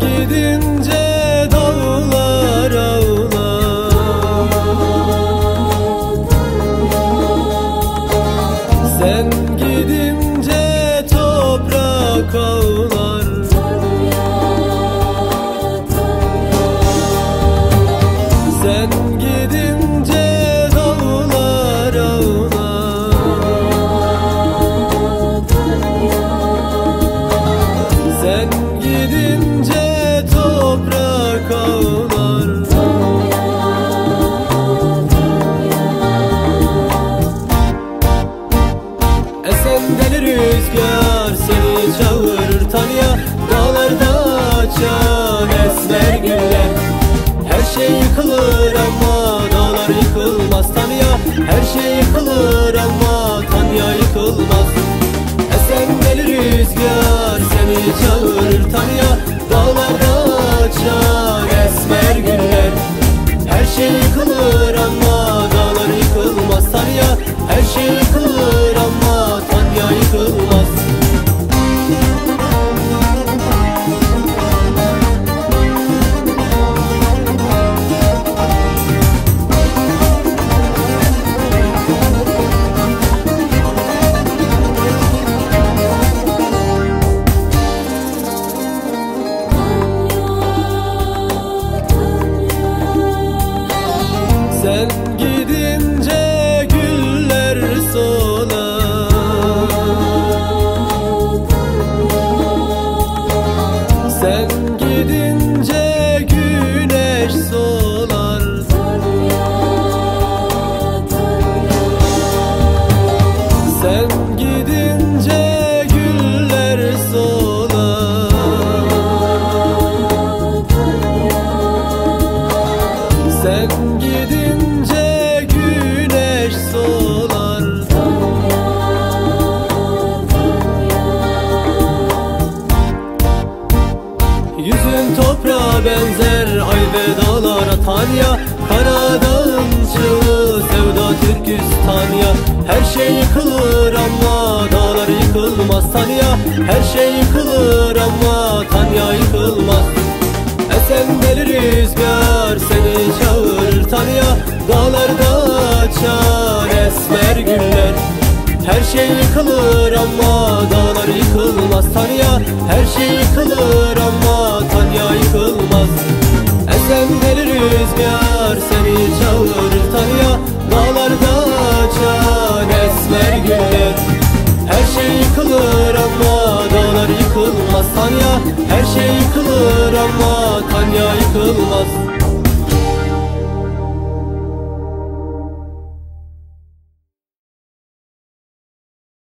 gidince dağlar ağlar. Sen yıkılır ama dağlar yıkılmaz tanıya Her şey yıkılır ama Sen gidince güller solar Sen gidince güneş solar. Sen gidince güller solar. Sen benzer ay ve dağlara Tanya. Karadağın çığı sevda Türkistan ya Her şey yıkılır ama dağlar yıkılmaz Tanya. Her şey yıkılır ama Tanya yıkılmaz. Esen deli rüzgar seni çağırır Tanya. Dağlarda açan esmer güller. Her şey yıkılır ama dağlar yıkılmaz Tanya. Her şey yıkılır rüzgar seni çağırır Tanya Dağlarda açan esmer güller. Her şey yıkılır ama dağlar yıkılmaz Tanya. Her şey yıkılır ama Tanya yıkılmaz